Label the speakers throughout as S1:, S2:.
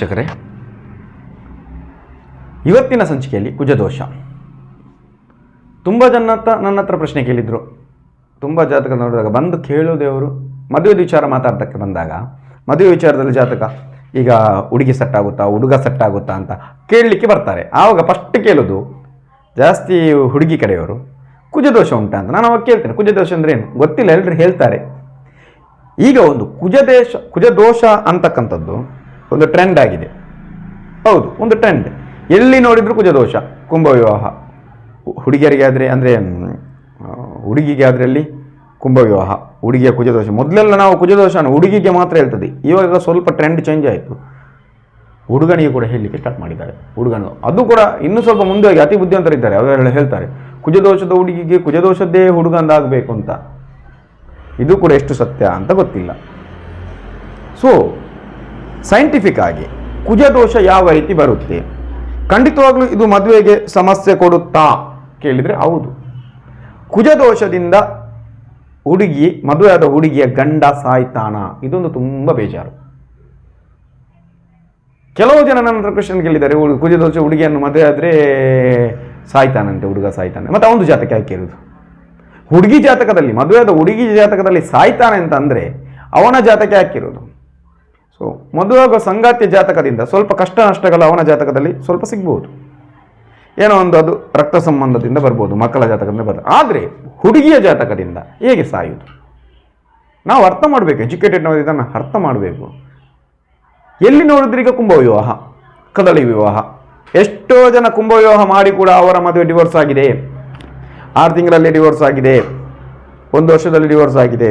S1: ವೀಕ್ಷಕರೇ, ಇವತ್ತಿನ ಸಂಚಿಕೆಯಲ್ಲಿ ಕುಜದೋಷ ತುಂಬ ಜನ ನನ್ನ ಹತ್ರ ಪ್ರಶ್ನೆ ಕೇಳಿದರು. ತುಂಬ ಜಾತಕ ನೋಡಿದಾಗ ಬಂದು ಕೇಳೋದೇ ಅವರು. ಮದುವೆ ವಿಚಾರ ಮಾತಾಡ್ತಕ್ಕೆ ಬಂದಾಗ, ಮದುವೆ ವಿಚಾರದಲ್ಲಿ ಜಾತಕ, ಈಗ ಹುಡುಗಿ ಸೆಟ್ ಆಗುತ್ತಾ, ಹುಡುಗ ಸೆಟ್ ಅಂತ ಕೇಳಲಿಕ್ಕೆ ಬರ್ತಾರೆ. ಆವಾಗ ಫಸ್ಟ್ ಕೇಳೋದು, ಜಾಸ್ತಿ ಹುಡುಗಿ ಕಡೆಯವರು ಕುಜದೋಷ ಉಂಟಾ ಅಂತ. ನಾನು ಅವಾಗ ಕೇಳ್ತೇನೆ ಕುಜದೋಷ ಅಂದರೆ ಏನು? ಗೊತ್ತಿಲ್ಲ ಎಲ್ಲರೂ ಹೇಳ್ತಾರೆ. ಈಗ ಒಂದು ಕುಜದೇಶ ಕುಜದೋಷ ಅಂತಕ್ಕಂಥದ್ದು ಒಂದು ಟ್ರೆಂಡ್ ಆಗಿದೆ. ಹೌದು, ಒಂದು ಟ್ರೆಂಡ್ ಎಲ್ಲಿ ನೋಡಿದರೂ ಕುಜದೋಷ ಕುಂಭ ವಿವಾಹ ಹುಡುಗಿಯರಿಗೆ ಆದರೆ ಅಂದರೆ ಹುಡುಗಿಗೆ ಅದರಲ್ಲಿ ಕುಂಭ ವಿವಾಹ ಹುಡುಗಿಯ ಕುಜದೋಷ. ಮೊದಲೆಲ್ಲ ನಾವು ಕುಜದೋಷನ ಹುಡುಗಿಗೆ ಮಾತ್ರ ಹೇಳ್ತದೆ. ಇವಾಗ ಸ್ವಲ್ಪ ಟ್ರೆಂಡ್ ಚೇಂಜ್ ಆಯಿತು. ಹುಡುಗನಿಗೆ ಕೂಡ ಹೇಳಲಿಕ್ಕೆ ಸ್ಟಾರ್ಟ್ ಮಾಡಿದ್ದಾರೆ. ಹುಡುಗನು, ಅದು ಕೂಡ ಇನ್ನೂ ಸ್ವಲ್ಪ ಮುಂದೆ ಹೋಗಿ ಅತಿ ಬುದ್ಧಿವಂತರಿದ್ದಾರೆ ಅವರೆಲ್ಲ ಹೇಳ್ತಾರೆ. ಕುಜದೋಷದ ಹುಡುಗಿಗೆ ಕುಜದೋಷದ್ದೇ ಹುಡುಗ ಅಂದಾಗಬೇಕು ಅಂತ. ಇದು ಕೂಡ ಎಷ್ಟು ಸತ್ಯ ಅಂತ ಗೊತ್ತಿಲ್ಲ. ಸೊ ಸೈಂಟಿಫಿಕ್ ಆಗಿ ಕುಜದೋಷ ಯಾವ ರೀತಿ ಬರುತ್ತೆ? ಖಂಡಿತವಾಗ್ಲೂ ಇದು ಮದುವೆಗೆ ಸಮಸ್ಯೆ ಕೊಡುತ್ತಾ? ಕೇಳಿದರೆ ಹೌದು. ಕುಜದೋಷದಿಂದ ಹುಡುಗಿ, ಮದುವೆಯಾದ ಹುಡುಗಿಯ ಗಂಡ ಸಾಯ್ತಾನ? ಇದೊಂದು ತುಂಬ ಬೇಜಾರು. ಕೆಲವು ಜನ ನನ್ನ ಕ್ವಶನ್ ಕೇಳಿದ್ದಾರೆ ಕುಜದೋಷ ಹುಡುಗಿಯನ್ನು ಮದುವೆ ಆದರೆ ಸಾಯ್ತಾನಂತೆ, ಹುಡುಗ ಸಾಯ್ತಾನೆ. ಮತ್ತೆ ಅವನು ಜಾತಕ ಯಾಕೆ ಹುಡುಗಿ ಜಾತಕದಲ್ಲಿ, ಮದುವೆಯಾದ ಹುಡುಗಿ ಜಾತಕದಲ್ಲಿ ಸಾಯ್ತಾನೆ ಅಂತ ಅವನ ಜಾತಕ ಯಾಕಿರೋದು ಸೊ ಮದುವಾಗುವ ಸಂಗಾತಿಯ ಜಾತಕದಿಂದ ಸ್ವಲ್ಪ ಕಷ್ಟ ನಷ್ಟಗಳು ಅವನ ಜಾತಕದಲ್ಲಿ ಸ್ವಲ್ಪ ಸಿಗ್ಬೋದು. ಏನೋ ಒಂದು ಅದು ರಕ್ತ ಸಂಬಂಧದಿಂದ ಬರ್ಬೋದು, ಮಕ್ಕಳ ಜಾತಕದಿಂದ ಬರ್ತದೆ ಆದರೆ ಹುಡುಗಿಯ ಜಾತಕದಿಂದ ಹೇಗೆ ಸಾಯುವುದು ನಾವು ಅರ್ಥ ಮಾಡಬೇಕು ಎಜುಕೇಟೆಡ್ ನಾವು ಇದನ್ನು ಅರ್ಥ ಮಾಡಬೇಕು. ಎಲ್ಲಿ ನೋಡಿದ್ರೆ ಈಗ ಕುಂಭ ವಿವಾಹ ಕದಳಿ ವಿವಾಹ. ಎಷ್ಟೋ ಜನ ಕುಂಭ ವಿವಾಹ ಮಾಡಿ ಕೂಡ ಅವರ ಮದುವೆ ಡಿವೋರ್ಸ್ ಆಗಿದೆ. ಆರು ತಿಂಗಳಲ್ಲಿ ಡಿವೋರ್ಸ್ ಆಗಿದೆ. ಒಂದು ವರ್ಷದಲ್ಲಿ ಡಿವೋರ್ಸ್ ಆಗಿದೆ.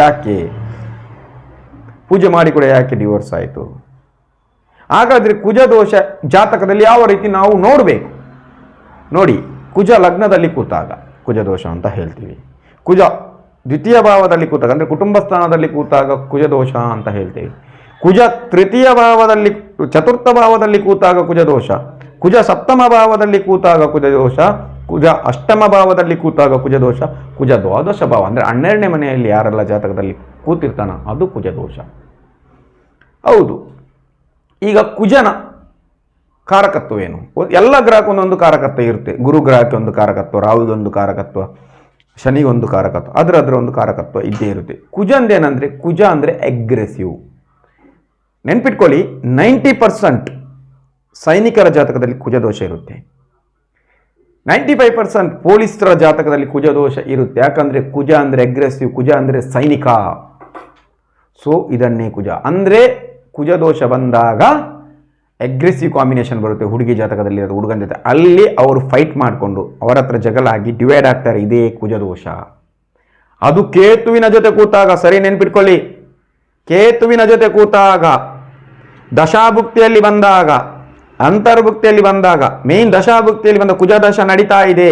S1: ಯಾಕೆ? ಪೂಜೆ ಮಾಡಿ ಕೂಡ ಯಾಕೆ ಡಿವೋರ್ಸ್ ಆಯಿತು? ಹಾಗಾದರೆ ಕುಜ ದೋಷ ಜಾತಕದಲ್ಲಿ ಯಾವ ರೀತಿ ನಾವು ನೋಡಬೇಕು? ನೋಡಿ, ಕುಜ ಲಗ್ನದಲ್ಲಿ ಕೂತಾಗ, ಕುಜ ದೋಷ ಅಂತ ಹೇಳ್ತೀವಿ. ಕುಜ ದ್ವಿತೀಯ ಭಾವದಲ್ಲಿ ಕೂತಾಗ, ಅಂದರೆ ಕುಟುಂಬ ಸ್ಥಾನದಲ್ಲಿ ಕೂತಾಗ ಕುಜ ದೋಷ ಅಂತ ಹೇಳ್ತೀವಿ. ಕುಜ ತೃತೀಯ ಭಾವದಲ್ಲಿ, ಚತುರ್ಥ ಭಾವದಲ್ಲಿ ಕೂತಾಗ ಕುಜ ದೋಷ. ಕುಜ ಸಪ್ತಮ ಭಾವದಲ್ಲಿ ಕೂತಾಗ ಕುಜ ದೋಷ. ಕುಜ ಅಷ್ಟಮ ಭಾವದಲ್ಲಿ ಕೂತಾಗ ಕುಜ ದೋಷ. ಕುಜ ದ್ವಾದಶ ಭಾವ, ಅಂದರೆ ಹನ್ನೆರಡನೇ ಮನೆಯಲ್ಲಿ ಯಾರೆಲ್ಲ ಜಾತಕದಲ್ಲಿ ಕೂತಿರ್ತಾನ, ಅದು ಕುಜ ದೋಷ. ಹೌದು, ಈಗ ಕುಜನ ಕಾರಕತ್ವ ಏನು? ಎಲ್ಲ ಗ್ರಹಕ್ಕೆ ಒಂದೊಂದು ಕಾರಕತ್ವ ಇರುತ್ತೆ. ಗುರು ಗ್ರಹಕ್ಕೆ ಒಂದು ಕಾರಕತ್ವ ರಾಹುಗೊಂದು ಕಾರಕತ್ವ ಶನಿಗೊಂದು ಕಾರಕತ್ವ, ಅದರ ಅದರ ಒಂದು ಕಾರಕತ್ವ ಇದ್ದೇ ಇರುತ್ತೆ. ಕುಜ ಅಂದೇನಂದ್ರೆ ಕುಜ ಅಂದರೆ ಅಗ್ರೆಸಿವ್ ನೆನ್ಪಿಟ್ಕೊಳ್ಳಿ ನೈಂಟಿ ಪರ್ಸೆಂಟ್ ಸೈನಿಕರ ಜಾತಕದಲ್ಲಿ ಕುಜದೋಷ ಇರುತ್ತೆ. ನೈಂಟಿ ಫೈವ್ ಪರ್ಸೆಂಟ್ ಪೊಲೀಸರ ಜಾತಕದಲ್ಲಿ ಕುಜದೋಷ ಇರುತ್ತೆ. ಯಾಕಂದರೆ ಕುಜ ಅಂದರೆ ಅಗ್ರೆಸಿವ್ ಕುಜ ಅಂದರೆ ಸೈನಿಕ. ಸೊ ಇದನ್ನೇ ಕುಜ. ಅಂದರೆ ಕುಜದೋಷ ಬಂದಾಗ ಅಗ್ರೆಸಿವ್ ಕಾಂಬಿನೇಷನ್ ಬರುತ್ತೆ, ಹುಡುಗಿ ಜಾತಕದಲ್ಲಿ ಇರೋದು, ಹುಡುಗನ ಜೊತೆ. ಅಲ್ಲಿ ಅವರು ಫೈಟ್ ಮಾಡಿಕೊಂಡು ಅವರ ಹತ್ರ ಜಗಳಾಗಿ ಡಿವೈಡ್ ಆಗ್ತಾರೆ, ಇದೇ ಕುಜದೋಷ ಅದು ಕೇತುವಿನ ಜೊತೆ ಕೂತಾಗ, ಸರಿ ನೆನ್ಪಿಟ್ಕೊಳ್ಳಿ. ಕೇತುವಿನ ಜೊತೆ ಕೂತಾಗ, ದಶಾಭುಕ್ತಿಯಲ್ಲಿ ಬಂದಾಗ, ಅಂತರ್ಭುಕ್ತಿಯಲ್ಲಿ ಬಂದಾಗ ಮೇನ್ ದಶಾಭುಕ್ತಿಯಲ್ಲಿ ಬಂದ ಕುಜ ದಶ ನಡೀತಾ ಇದೆ.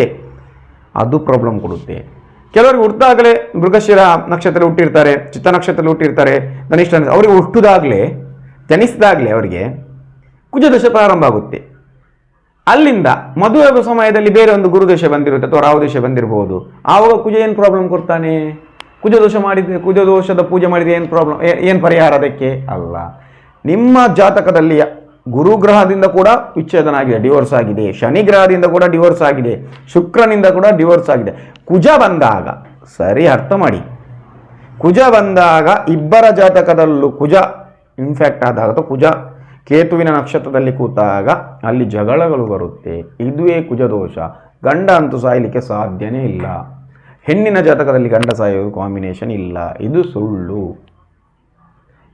S1: ಅದು ಪ್ರಾಬ್ಲಮ್ ಕೊಡುತ್ತೆ. ಕೆಲವರಿಗೆ ಹುಟ್ಟಿದಾಗಲೇ ಮೃಗಶಿರ ನಕ್ಷತ್ರ ಹುಟ್ಟಿರ್ತಾರೆ, ಚಿತ್ತ ನಕ್ಷತ್ರ ಹುಟ್ಟಿರ್ತಾರೆ, ಧನಿಷ್ಠ ಅವರಿಗೆ ಹುಟ್ಟಿದಾಗಲೇ, ಜನಿಸಿದಾಗಲೇ ಅವರಿಗೆ ಕುಜದಶ ಪ್ರಾರಂಭ ಆಗುತ್ತೆ. ಅಲ್ಲಿಂದ ಮದುವೆ ಸಮಯದಲ್ಲಿ ಬೇರೆ ಒಂದು ಗುರುದೋಷ ಬಂದಿರುತ್ತೆ ಅಥವಾ ರಾಹುದೋಷ ಬಂದಿರಬಹುದು ಆವಾಗ ಕುಜ ಏನು ಪ್ರಾಬ್ಲಮ್ ಕೊಡ್ತಾನೆ? ಕುಜದೋಷ ಮಾಡಿದ ಕುಜದೋಷದ ಪೂಜೆ ಮಾಡಿದ ಏನು ಪ್ರಾಬ್ಲಮ್ ಏನು ಪರಿಹಾರ ಅದಕ್ಕೆ? ಅಲ್ಲ. ನಿಮ್ಮ ಜಾತಕದಲ್ಲಿ ಗುರುಗ್ರಹದಿಂದ ಕೂಡ ವಿಚ್ಛೇದನ ಆಗಿದೆ ಡಿವೋರ್ಸ್ ಆಗಿದೆ. ಶನಿ ಗ್ರಹದಿಂದ ಕೂಡ ಡಿವೋರ್ಸ್ ಆಗಿದೆ. ಶುಕ್ರನಿಂದ ಕೂಡ ಡಿವೋರ್ಸ್ ಆಗಿದೆ. ಕುಜ ಬಂದಾಗ, ಸರಿ ಅರ್ಥ ಮಾಡಿ. ಕುಜ ಬಂದಾಗ ಇಬ್ಬರ ಜಾತಕದಲ್ಲೂ ಕುಜ ಇನ್ಫ್ಯಾಕ್ಟ್ ಆದಾಗ, ಅಥವಾ ಕುಜ ಕೇತುವಿನ ನಕ್ಷತ್ರದಲ್ಲಿ ಕೂತಾಗ ಅಲ್ಲಿ ಜಗಳಗಳು ಬರುತ್ತೆ. ಇದುವೇ ಕುಜದೋಷ ಗಂಡ ಅಂತೂ ಸಾಯಲಿಕ್ಕೆ ಸಾಧ್ಯನೇ ಇಲ್ಲ. ಹೆಣ್ಣಿನ ಜಾತಕದಲ್ಲಿ ಗಂಡ ಸಾಯೋದು ಕಾಂಬಿನೇಷನ್ ಇಲ್ಲ. ಇದು ಸುಳ್ಳು.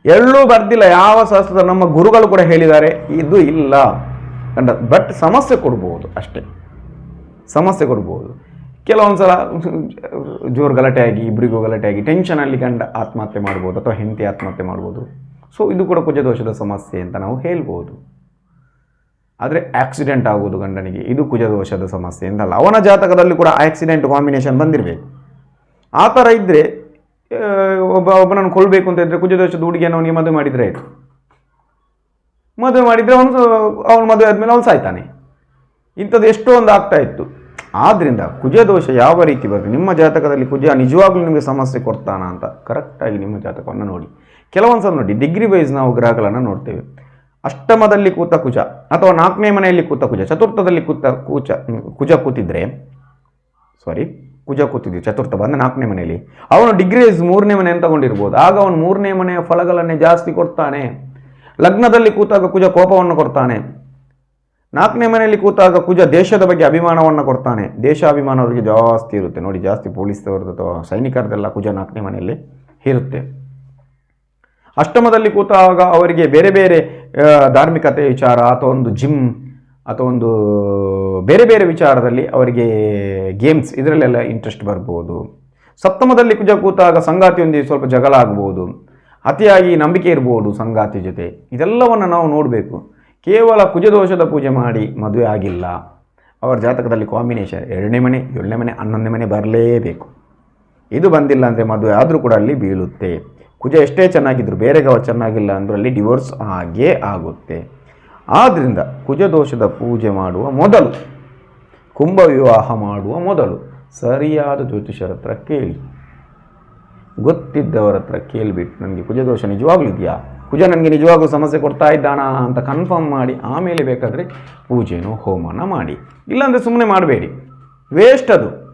S1: ಎಲ್ಲೂ ಬರ್ದಿಲ್ಲ, ಯಾವ ಶಾಸ್ತ್ರ ನಮ್ಮ ಗುರುಗಳು ಕೂಡ ಹೇಳಿದ್ದಾರೆ, ಇದು ಇಲ್ಲ. ಕಂಡ ಬಟ್ ಸಮಸ್ಯೆ ಕೊಡ್ಬೋದು ಅಷ್ಟೇ. ಸಮಸ್ಯೆ ಕೊಡ್ಬೋದು. ಕೆಲವೊಂದು ಸಲ ಜೋರು ಗಲಾಟೆ ಆಗಿ ಇಬ್ಬರಿಗೂ ಗಲಾಟೆ ಆಗಿ ಟೆನ್ಷನಲ್ಲಿ ಗಂಡ ಆತ್ಮಹತ್ಯೆ ಮಾಡ್ಬೋದು, ಅಥವಾ ಹೆಂಡತಿ ಆತ್ಮಹತ್ಯೆ ಮಾಡ್ಬೋದು. ಸೊ ಇದು ಕೂಡ ಕುಜದೋಷದ ಸಮಸ್ಯೆ ಅಂತ ನಾವು ಹೇಳ್ಬೋದು. ಆದರೆ ಆಕ್ಸಿಡೆಂಟ್ ಆಗೋದು ಗಂಡನಿಗೆ, ಇದು ಕುಜದೋಷದ ಸಮಸ್ಯೆ ಅಂತಲ್ಲ ಅವನ ಜಾತಕದಲ್ಲಿ ಕೂಡ ಆಕ್ಸಿಡೆಂಟ್ ಕಾಂಬಿನೇಷನ್ ಬಂದಿರಬೇಕು. ಆ ಥರ ಇದ್ದರೆ ಒಬ್ಬ, ಒಬ್ಬನನ್ನು ಕೊಲ್ಲಬೇಕು ಅಂತ ಇದ್ದರೆ ಕುಜದೋಷದ ಹುಡುಗಿಯನ್ನು ಅವನಿಗೆ ಮದುವೆ ಮಾಡಿದರೆ ಆಯಿತು. ಮದುವೆ ಮಾಡಿದರೆ ಅವನು ಅವನು ಮದುವೆ ಆದಮೇಲೆ ಅವನು ಸಾಯ್ತಾನೆ. ಇಂಥದ್ದು ಎಷ್ಟೋ ಒಂದು ಆಗ್ತಾ ಇತ್ತು. ಆದ್ದರಿಂದ ಕುಜ ದೋಷ ಯಾವ ರೀತಿ ಬರುತ್ತೆ? ನಿಮ್ಮ ಜಾತಕದಲ್ಲಿ ಕುಜ ನಿಜವಾಗ್ಲೂ ನಿಮಗೆ ಸಮಸ್ಯೆ ಕೊಡ್ತಾನ ಅಂತ ಕರೆಕ್ಟಾಗಿ ನಿಮ್ಮ ಜಾತಕವನ್ನು ನೋಡಿ. ಕೆಲವೊಂದು ಸಲ ನೋಡಿ ಡಿಗ್ರಿ ವೈಸ್ ನಾವು ಗ್ರಹಗಳನ್ನು ನೋಡ್ತೇವೆ. ಅಷ್ಟಮದಲ್ಲಿ ಕೂತ ಕುಜ ಅಥವಾ ನಾಲ್ಕನೇ ಮನೆಯಲ್ಲಿ ಕೂತ ಕುಜ, ಚತುರ್ಥದಲ್ಲಿ ಕೂತ ಕೂಚ, ಕುಜ ಕೂತಿದ್ರೆ ಸಾರಿ ಕುಜ ಕೂತಿದ್ವಿ, ಚತುರ್ಥ ಬಂದ ನಾಲ್ಕನೇ ಮನೆಯಲ್ಲಿ. ಅವನು ಡಿಗ್ರೀಸ್ ಮೂರನೇ ಮನೆಯನ್ನು ತಗೊಂಡಿರ್ಬೋದು. ಆಗ ಅವನು ಮೂರನೇ ಮನೆಯ ಫಲಗಳನ್ನೇ ಜಾಸ್ತಿ ಕೊಡ್ತಾನೆ. ಲಗ್ನದಲ್ಲಿ ಕೂತಾಗ ಕುಜ ಕೋಪವನ್ನು ಕೊಡ್ತಾನೆ. ನಾಲ್ಕನೇ ಮನೆಯಲ್ಲಿ ಕೂತಾಗ ಕುಜ ದೇಶದ ಬಗ್ಗೆ ಅಭಿಮಾನವನ್ನು ಕೊಡ್ತಾನೆ. ದೇಶಾಭಿಮಾನ ಅವರಿಗೆ ಜಾಸ್ತಿ ಇರುತ್ತೆ. ನೋಡಿ, ಜಾಸ್ತಿ ಪೊಲೀಸ್ದವ್ರದ್ದು ಅಥವಾ ಸೈನಿಕರದೆಲ್ಲ ಕುಜ ನಾಲ್ಕನೇ ಮನೆಯಲ್ಲಿ ಇರುತ್ತೆ. ಅಷ್ಟಮದಲ್ಲಿ ಕೂತಾಗ ಅವರಿಗೆ ಬೇರೆ ಬೇರೆ ಧಾರ್ಮಿಕತೆ ವಿಚಾರ ಅಥವಾ ಒಂದು ಜಿಮ್ ಅಥವಾ ಒಂದು ಬೇರೆ ಬೇರೆ ವಿಚಾರದಲ್ಲಿ ಅವರಿಗೆ ಗೇಮ್ಸ್ ಇದರಲ್ಲೆಲ್ಲ ಇಂಟ್ರೆಸ್ಟ್ ಬರ್ಬೋದು. ಸಪ್ತಮದಲ್ಲಿ ಕುಜ ಕೂತಾಗ ಸಂಗಾತಿಯೊಂದಿಗೆ ಸ್ವಲ್ಪ ಜಗಳ ಆಗ್ಬೋದು. ಅತಿಯಾಗಿ ನಂಬಿಕೆ ಇರ್ಬೋದು ಸಂಗಾತಿ ಜೊತೆ. ಇದೆಲ್ಲವನ್ನು ನಾವು ನೋಡಬೇಕು. ಕೇವಲ ಕುಜದೋಷದ ಪೂಜೆ ಮಾಡಿ ಮದುವೆ ಆಗಿಲ್ಲ. ಅವರ ಜಾತಕದಲ್ಲಿ ಕಾಂಬಿನೇಷನ್ ಎರಡನೇ ಮನೆ, ಏಳನೇ ಮನೆ, ಹನ್ನೊಂದನೇ ಮನೆ ಬರಲೇಬೇಕು. ಇದು ಬಂದಿಲ್ಲ ಅಂದರೆ ಮದುವೆ ಆದರೂ ಕೂಡ ಅಲ್ಲಿ ಬೀಳುತ್ತೆ. ಕುಜ ಎಷ್ಟೇ ಚೆನ್ನಾಗಿದ್ದರೂ ಬೇರೆ ಗವ ಚೆನ್ನಾಗಿಲ್ಲ ಅಂದರೂ ಅಲ್ಲಿ ಡಿವೋರ್ಸ್ ಆಗೇ ಆಗುತ್ತೆ. ಆದ್ದರಿಂದ ಕುಜದೋಷದ ಪೂಜೆ ಮಾಡುವ ಮೊದಲು ಕುಂಭ ವಿವಾಹ ಮಾಡುವ ಮೊದಲು ಸರಿಯಾದ ಜ್ಯೋತಿಷರ ಹತ್ರ ಕೇಳಿ. ಗೊತ್ತಿದ್ದವರ ಹತ್ರ ಕೇಳಿಬಿಟ್ಟು, ನನಗೆ ಕುಜದೋಷ ನಿಜವಾಗ್ಲೂ ಇದೆಯಾ ಕುಜ ನನಗೆ ನಿಜವಾಗ್ಲೂ ಸಮಸ್ಯೆ ಕೊಡ್ತಾ ಇದ್ದಾನಾ? ಅಂತ ಕನ್ಫರ್ಮ್ ಮಾಡಿ, ಆಮೇಲೆ ಬೇಕಾದರೆ ಪೂಜೆನೋ, ಹೋಮನ ಮಾಡಿ. ಇಲ್ಲಾಂದರೆ ಸುಮ್ಮನೆ ಮಾಡಬೇಡಿ. ವೇಸ್ಟ್ ಅದು.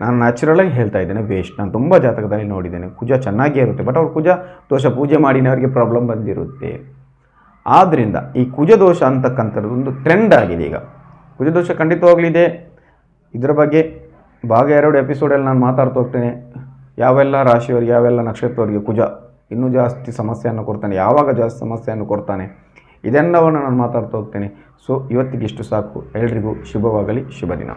S1: ನಾನು ನ್ಯಾಚುರಲಾಗಿ ಹೇಳ್ತಾ ಇದ್ದೇನೆ ವೇಸ್ಟ್ ನಾನು ತುಂಬ ಜಾತಕದಲ್ಲಿ ನೋಡಿದ್ದೇನೆ, ಕುಜ ಚೆನ್ನಾಗೇ ಇರುತ್ತೆ ಬಟ್ ಅವ್ರು ಕುಜ ದೋಷ ಪೂಜೆ ಮಾಡಿನವರಿಗೆ ಪ್ರಾಬ್ಲಮ್ ಬಂದಿರುತ್ತೆ. ಆದ್ದರಿಂದ ಈ ಕುಜ ದೋಷ ಅಂತಕ್ಕಂಥದ್ದು ಒಂದು ಟ್ರೆಂಡ್ ಆಗಿದೆ ಈಗ. ಕುಜ ದೋಷ ಖಂಡಿತವಾಗ್ಲಿದೆ. ಇದರ ಬಗ್ಗೆ ಭಾಗ ಎರಡು ಎಪಿಸೋಡಲ್ಲಿ ನಾನು ಮಾತಾಡ್ತಾ ಹೋಗ್ತೇನೆ. ಯಾವೆಲ್ಲ ರಾಶಿಯವರಿಗೆ, ಯಾವೆಲ್ಲ ನಕ್ಷತ್ರವರಿಗೆ ಕುಜ ಇನ್ನೂ ಜಾಸ್ತಿ ಸಮಸ್ಯೆಯನ್ನು ಕೊಡ್ತಾನೆ, ಯಾವಾಗ ಜಾಸ್ತಿ ಸಮಸ್ಯೆಯನ್ನು ಕೊಡ್ತಾನೆ, ಇದೆಲ್ಲವನ್ನು ನಾನು ಮಾತಾಡ್ತಾ ಹೋಗ್ತೇನೆ. ಸೊ ಇವತ್ತಿಗಿಷ್ಟು ಸಾಕು. ಎಲ್ರಿಗೂ ಶುಭವಾಗಲಿ ಶುಭ ದಿನ